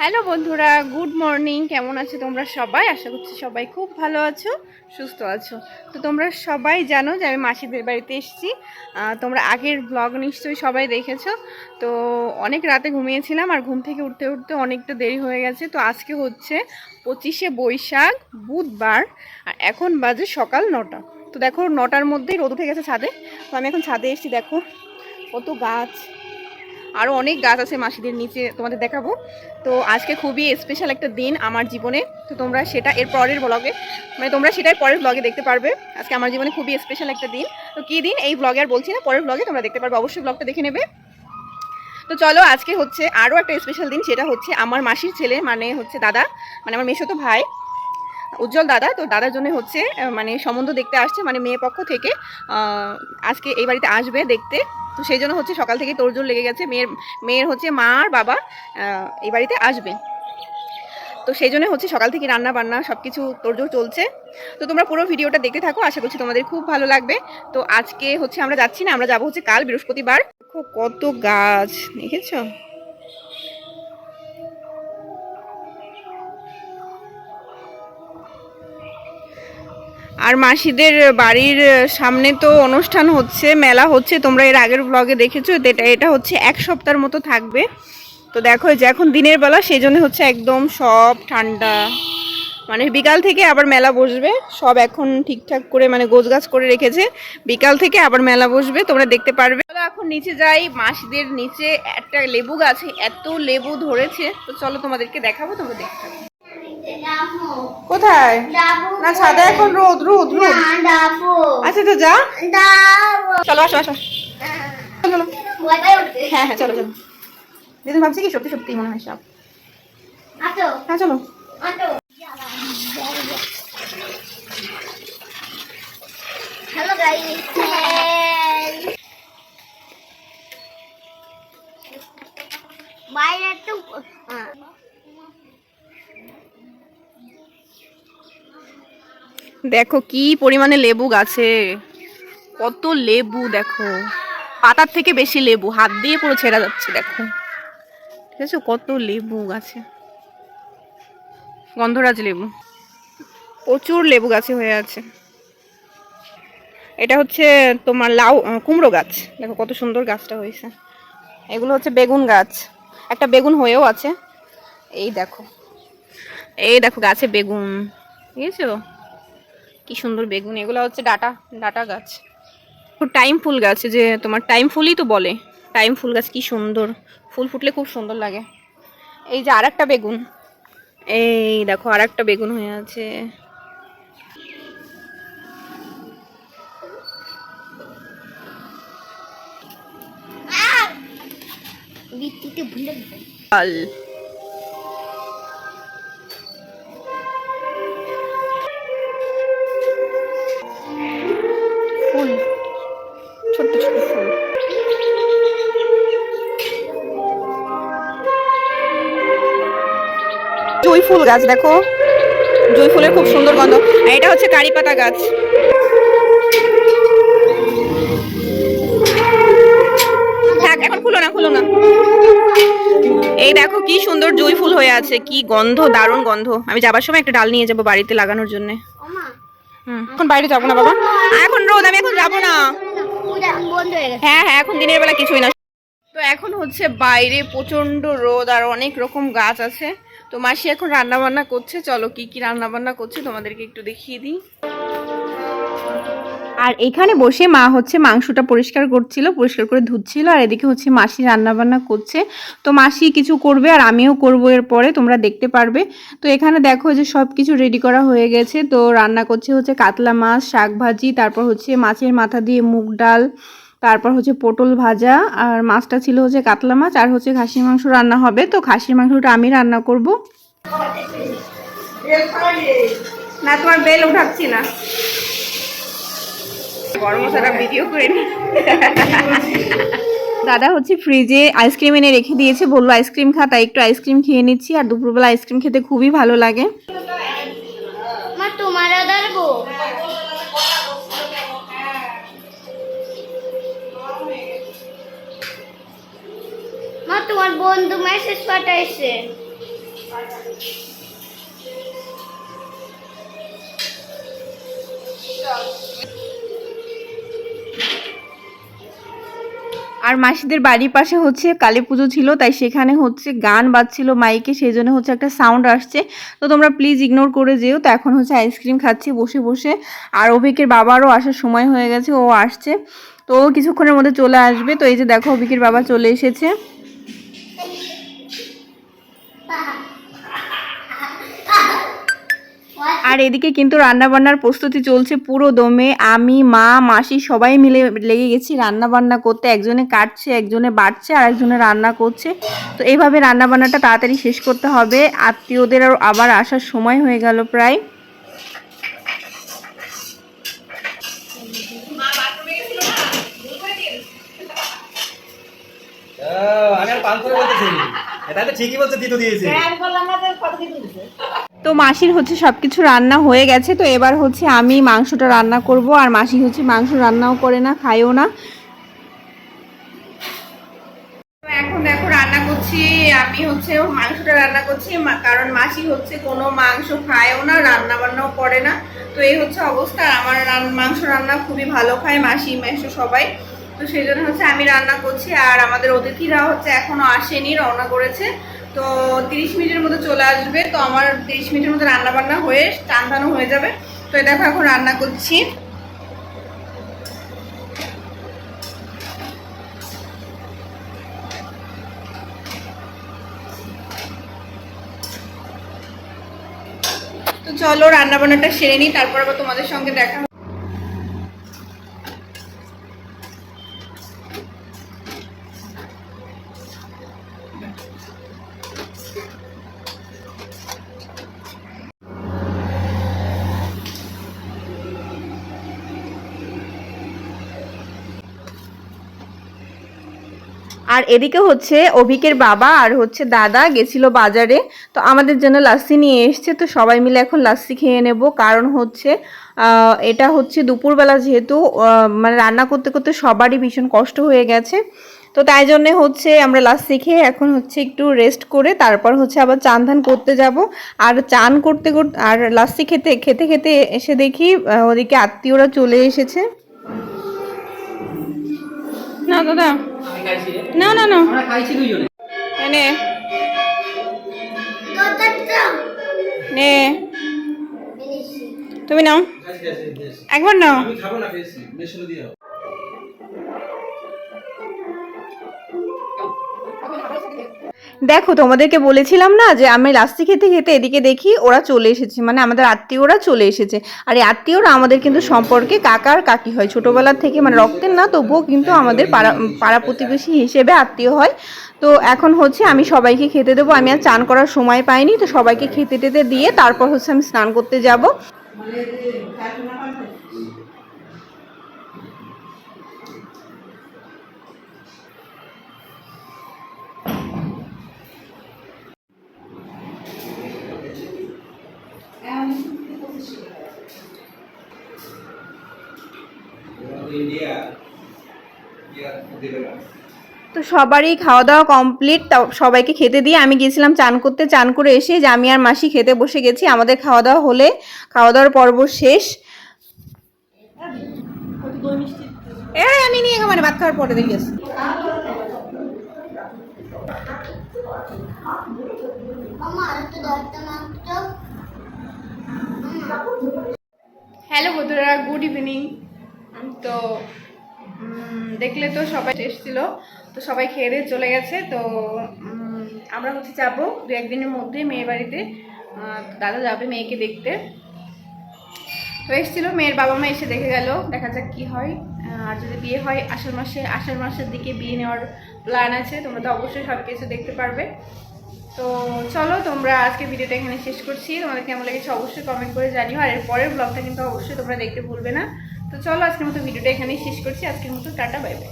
Hello বন্ধুরা, good morning. কেমন আছো তোমরা সবাই? আশা করছি সবাই খুব ভালো আছো, সুস্থ আছো। তো তোমরা সবাই জানো যে আমি মাসিদের বাড়িতে এসেছি। তোমরা আগের ব্লগ নিশ্চয়ই সবাই দেখেছ। তো অনেক রাতে ঘুমিয়েছিলাম আর ঘুম থেকে উঠতে উঠতে অনেকটা দেরি হয়ে গেছে। তো আজকে হচ্ছে পঁচিশে বৈশাখ, বুধবার, আর এখন বাজে সকাল নটা। তো দেখো নটার মধ্যেই রোদ উঠে গেছে ছাদে। তো আমি এখন ছাদে এসেছি, দেখো কত গাছ। আরও অনেক গাছ আছে মাসিদের নিচে তোমাদের দেখাবো। তো আজকে খুবই স্পেশাল একটা দিন আমার জীবনে। তো তোমরা সেটা এর পরের ব্লগে মানে তোমরা সেটাই পরের ব্লগে দেখতে পারবে। আজকে আমার জীবনে খুবই স্পেশাল একটা দিন। তো কী দিন? এই ব্লগে আর বলছি না, পরের ব্লগে তোমরা দেখতে পারবে। অবশ্যই ব্লগটা দেখে নেবে। তো চলো, আজকে হচ্ছে আরও একটা স্পেশাল দিন, সেটা হচ্ছে আমার মাসির ছেলে মানে হচ্ছে দাদা মানে আমার মেশো তো ভাই। উজ্জ্বল দাদা, তো দাদার জন্য হচ্ছে মানে সম্বন্ধ দেখতে আসছে মানে মেয়ে পক্ষ থেকে আজকে এই বাড়িতে আসবে দেখতে। তো সেই জন্য হচ্ছে সকাল থেকে তোড়জোড় লেগে গেছে, মেয়ের মেয়ের হচ্ছে মা আর বাবা এই বাড়িতে আসবে। তো সেই জন্য হচ্ছে সকাল থেকে রান্না বান্না সব কিছু তোড়জোড় চলছে। তো তোমরা পুরো ভিডিওটা দেখতে থাকো, আশা করছি তোমাদের খুব ভালো লাগবে। তো আজকে হচ্ছে আমরা যাচ্ছি না, আমরা যাব হচ্ছে কাল বৃহস্পতিবার। কত গাছ, দেখেছ? আর মাসিদের বাড়ির সামনে তো অনুষ্ঠান হচ্ছে, মেলা হচ্ছে, তোমরা এর আগের ব্লগে দেখেছ এটা এটা হচ্ছে এক সপ্তাহের মতো থাকবে। তো দেখো যে এখন দিনের বেলা, সেই জন্য হচ্ছে একদম সব ঠান্ডা। মানে বিকাল থেকে আবার মেলা বসবে, সব এখন ঠিকঠাক করে মানে গোছগাছ করে রেখেছে। বিকাল থেকে আবার মেলা বসবে, তোমরা দেখতে পারবে। চলো এখন নিচে যাই, মাসিদের নিচে একটা লেবু গাছে, এত লেবু ধরেছে। তো চলো তোমাদেরকে দেখাবো, তোমরা দেখতে থাকো। কোথায়? না ছাদে এখন রোদ রোদ রোদ। আচ্ছা তো যা। চলো আসো আসো। চলো। হ্যাঁ হ্যাঁ চলো চলো। দিদি ভাবছি কি সত্যি সত্যি মনে হয় সব হ্যাঁ চলো। Hello guys. বাইরে একটু দেখো কি পরিমাণে লেবু গাছে। কত লেবু, দেখো। পাতার থেকে বেশি লেবু, হাত দিয়ে পুরো ছেঁড়া যাচ্ছে, দেখো। ঠিক আছে? কত লেবু গাছে। গন্ধরাজ লেবু। প্রচুর লেবু গাছে হয়ে আছে। এটা হচ্ছে তোমার লাউ কুমড়ো গাছ। দেখো কত সুন্দর গাছটা হয়েছে। এগুলো হচ্ছে বেগুন গাছ। একটা বেগুন হয়েও আছে। এই দেখো। এই দেখো গাছে বেগুন। বুঝেছ? কি সুন্দর বেগুন এগুলো হচ্ছে ডাটা ডাটা গাছ। টাইম ফুল গাছ যে তোমার টাইম ফুলই তো বলে। টাইম ফুল গাছ কি সুন্দর। ফুল ফুটলে খুব সুন্দর লাগে। এই যে আরেকটা বেগুন। এই দেখো আরেকটা বেগুন হয়ে আছে। বৃত্তিতে ভুলে ফুল গাছ, দেখো। জুঁই ফুলের খুব সুন্দর গন্ধ। এটা হচ্ছে কারি পাতা গাছ। থাক, এখন খুলো না, খুলো এই দেখো কি সুন্দর জুই ফুল হয়ে আছে। কি গন্ধ, দারুণ গন্ধ। আমি যাবার সময় একটা ডাল নিয়ে যাব বাড়িতে লাগানোর জন্য। এখন বাইরে যাব না, বাবা। এখন রোদ, আমি এখন যাব না। হ্যাঁ হ্যাঁ এখন দিনের বেলা কিছুই না। তো এখন হচ্ছে বাইরে প্রচণ্ড রোদ আর অনেক রকম গাছ আছে। তো মাসি এখন রান্না বান্না করছে। চলো কি কি রান্না বান্না করছে তোমাদেরকে একটু দেখিয়ে দিই। আর এখানে বসে মা হচ্ছে মাংসটা পরিষ্কার করছিল, পরিষ্কার করে ধুচ্ছিল, আর এদিকে হচ্ছে মাসি রান্না বান্না করছে। তো মাসি কিছু করবে আর আমিও করব এরপরে, তোমরা দেখতে পারবে। তো এখানে দেখো যে সব কিছু রেডি করা হয়ে গেছে। তো রান্না করছে হচ্ছে কাতলা মাছ, শাক ভাজি, তারপর হচ্ছে মাছের মাথা দিয়ে মুগ ডাল তারপর হচ্ছে পটল ভাজা, আর মাছটা ছিল হচ্ছে কাতলা মাছ, আর হচ্ছে খাসির মাংস রান্না হবে। তো খাসির মাংসটা আমি রান্না করব। না, তোমার বেল উঠাচ্ছি না। দাদা হচ্ছে ফ্রিজে আইসক্রিম এনে রেখে দিয়েছে, বলল আইসক্রিম খা, তাই একটু আইসক্রিম খেয়ে নিচ্ছি, আর দুপুরবেলা আইসক্রিম খেতে খুবই ভালো লাগে। বন্ধু মেসেজ পাঠাইছে। আর মাসিদের বাড়ির পাশে হচ্ছে কালী পুজো ছিল, তাই সেখানে হচ্ছে গান বাজছিল মাইকে, সেই জন্য হচ্ছে একটা সাউন্ড আসছে। তো তোমরা প্লিজ ইগনোর করে যেও। তো এখন হচ্ছে আইসক্রিম খাচ্ছি বসে বসে। আর অভিকের বাবারও আসার সময় হয়ে গেছে, ও আসছে। তো কিছুক্ষণের মধ্যে চলে আসবে। তো এই যে দেখো অভিকের বাবা চলে এসেছে। আর এদিকে কিন্তু রান্না বান্নার প্রস্তুতি চলছে পুরো দমে। আমি, মা, মাসি সবাই মিলে লেগে গেছি রান্না বান্না করতে। একজনে কাটছে, একজনে বাটছে আর একজনে রান্না করছে। তো এইভাবে রান্না বান্নাটা তাড়াতাড়ি শেষ করতে হবে। আত্মীয়দের আবার আসার সময় হয়ে গেল প্রায়। আমি আর বলতেছি তো ঠিকই বলছে দিদু দিয়েছে। তো মাসির হচ্ছে সব কিছু রান্না হয়ে গেছে তো এবার হচ্ছে আমি মাংসটা রান্না করব আর মাসি হচ্ছে মাংস রান্নাও করে না খায়ও না। এখন দেখো রান্না করছি আমি হচ্ছে মাংসটা রান্না করছি কারণ মাসি হচ্ছে কোনো মাংস খায়ও না রান্না বান্নাও করে না। তো এই হচ্ছে অবস্থা আমার মাংস রান্না খুবই ভালো খায় মাসি মেসো সবাই। তো সেই জন্য হচ্ছে আমি রান্না করছি, আর আমাদের অতিথিরা হচ্ছে এখনও আসেনি, রওনা করেছে। তো তিরিশ মিনিটের মধ্যে চলে আসবে, তো আমার তিরিশ মিনিটের মধ্যে রান্না বান্না হয়ে টানটানো হয়ে যাবে। তো দেখো এখন রান্না করছি। চলো রান্না বান্নাটা সেরে নিই, তারপর আবার তোমাদের সঙ্গে দেখা আর এদিকে হচ্ছে অভিকের বাবা আর হচ্ছে দাদা গেছিল বাজারে। তো আমাদের জন্য লাস্সি নিয়ে এসছে, তো সবাই মিলে এখন লাস্সি খেয়ে নেব। কারণ হচ্ছে এটা হচ্ছে দুপুরবেলা যেহেতু মানে রান্না করতে করতে সবারই ভীষণ কষ্ট হয়ে গেছে। তো তাই জন্যে হচ্ছে আমরা লাস্সি খেয়ে এখন হচ্ছে একটু রেস্ট করে তারপর হচ্ছে আবার চান ধান করতে যাব। আর চান করতে করতে আর লাস্সি খেতে খেতে খেতে এসে দেখি ওদিকে আত্মীয়রা চলে এসেছে। না দাদা। না না না। নে। নে। তুমি নাও। একবার নাও। আমি খাব না খেয়েছি। বেশ দেখো, তোমাদেরকে বলেছিলাম না যে আমি লাস্তি খেতে খেতে এদিকে দেখি ওরা চলে এসেছে মানে আমাদের আত্মীয়রা চলে এসেছে। আর এই আত্মীয়রা আমাদের কিন্তু সম্পর্কে কাকা আর কাকি হয়। ছোটোবেলার থেকে মানে রক্তের না, তবুও কিন্তু আমাদের পাড়া পাড়া প্রতিবেশী হিসেবে আত্মীয় হয়। তো এখন হচ্ছে আমি সবাইকে খেতে দেবো। আমি আর চান করার সময় পাইনি, তো সবাইকে খেতে টেতে দিয়ে তারপর হচ্ছে আমি স্নান করতে যাব। তো সবারই খাওয়া দাওয়া কমপ্লিট সবাইকে খেতে দিয়ে আমি গেছিলাম চান করতে। চান করে এসে যে আমি আর মাসি খেতে বসে গেছি, আমাদের খাওয়া দাওয়া হলে। খাওয়া দাওয়ার পর্ব শেষ। আমি নিয়ে মানে ভাত খাওয়ার পরে দেখি। আসি। হ্যালো বন্ধুরা গুড ইভিনিং তো দেখলে তো সবাই এসেছিল তো সবাই খেয়ে দিয়ে চলে গেছে। তো আমরা হচ্ছে যাব দু একদিনের মধ্যে মেয়ের বাড়িতে। দাদা যাবে মেয়েকে দেখতে। তো এসেছিল, মেয়ের বাবা মা এসে দেখে গেল। দেখা যাক কি হয়। আর যদি বিয়ে হয়, আষাঢ় মাসে, আষাঢ় মাসের দিকে বিয়ে নেওয়ার প্ল্যান আছে। তোমরা তো অবশ্যই সব কিছু দেখতে পারবে। তো চলো, তোমরা আজকে ভিডিওটা এখানে শেষ করছি। তোমাদের কেমন লেগেছে অবশ্যই কমেন্ট করে জানিও। আর এর পরের ব্লগটা কিন্তু অবশ্যই তোমরা দেখতে ভুলবে না। তো চলো আজকের মতো ভিডিওটা এখানেই শেষ করছি। আজকের মতো টাটা বাই বাই।